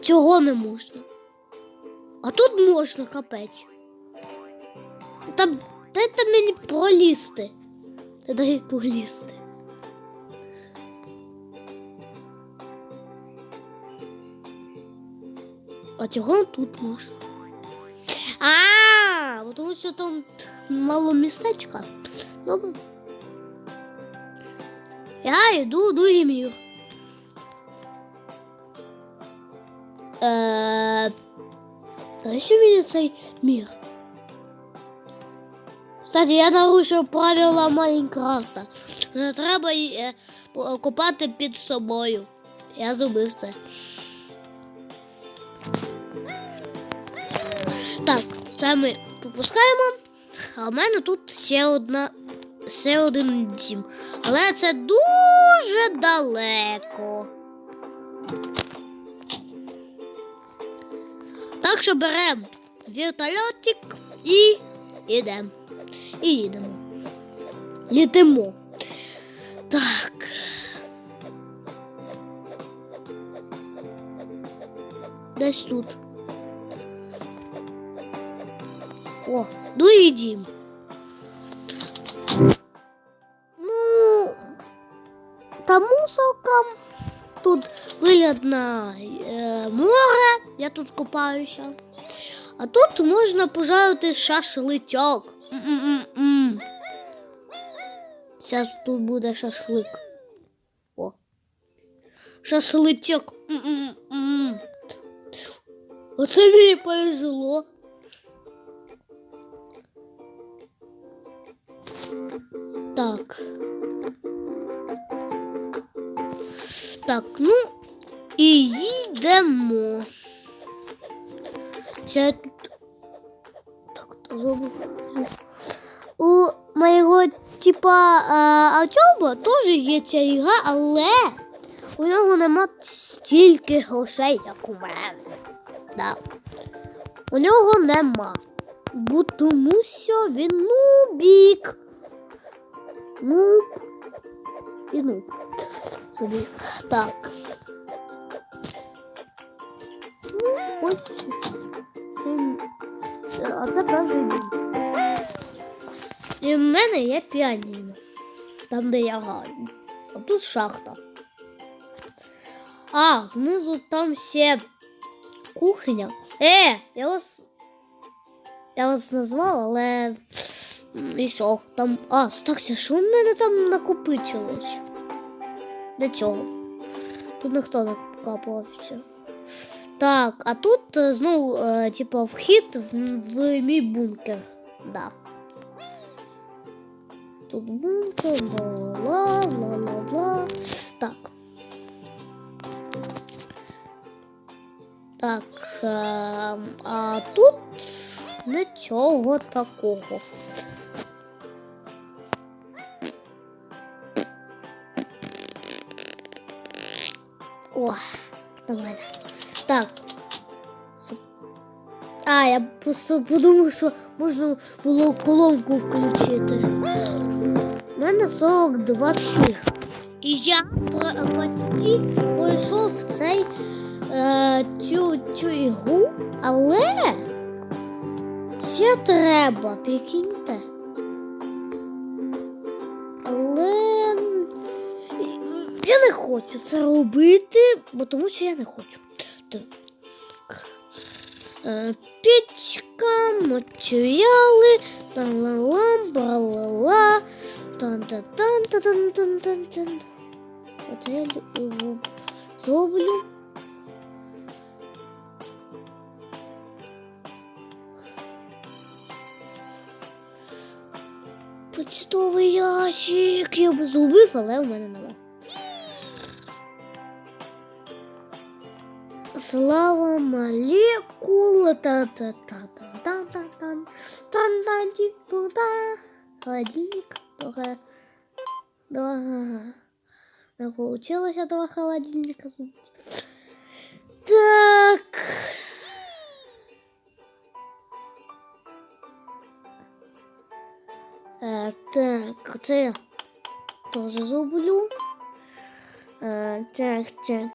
цього не можна. А тут можна капець. Та дайте мені пролізти. Та дай пролізти. А цього тут можна. А, бо тому що там мало містечка. Добре. Я йду у другий мір. Е, Навіщо мені цей мір? Кстати, я нарушив правила Майнкрафта. Не треба е, копати під собою. Я зробив це. Так, це ми попускаємо. А в мене тут ще одна. Ще один дім. Але це дуже далеко. Так що беремо вертольотик і йдемо. І їдемо. Літимо. Так. Десь тут. О, другий дім. Ну, та мусорка. Тут вигляд е, море, я тут купаюся. А тут можна пожарити шашличок. Зараз тут буде шашлик. О. Шашличок. М-м-м. Оце мені повезло. Так. Так, ну і їдемо. Я тут. Так, то. У моєго типа Артема теж є ця ігра, але у нього нема стільки грошей, як у мене. Да. У нього нема. Бо тому що він нубік. Нуб. І нуб. Собі. Так. Ось. Сім. А це перший день. І в мене є піаніно. Там, де я граю. А тут шахта. А, знизу там ще кухня. Е, я вас. Я вас назвала, але. І що? Там. А, стакся, що в мене там накопичилось? Для чого? Тут ніхто не капався. Так, а тут е, знову, типа, вхід в, мій бункер. Да. Тут бункер, бла бла бла бла. Так. Так. Е, а тут нічого такого. О, нормально. Так. А, я просто подумав, що можна було колонку включити. У мене 42 книг. І я по- почти пройшов цей е, цю, цю ігру, але ще треба, прикиньте. Але я не хочу це робити, бо тому що я не хочу. Так. Е, Печка, матеріали, та-ла-лам, бра-ла-ла, тан-та-тан-та-тан-тан-тан-тан. От зроблю. Почтовий ящик. Я би зробив, але у мене нема. Слава молекула та та та та та та та та та ті туда холодильник только два не получилось два холодильника. Так. Е, так, я теж зроблю. Е, так, так,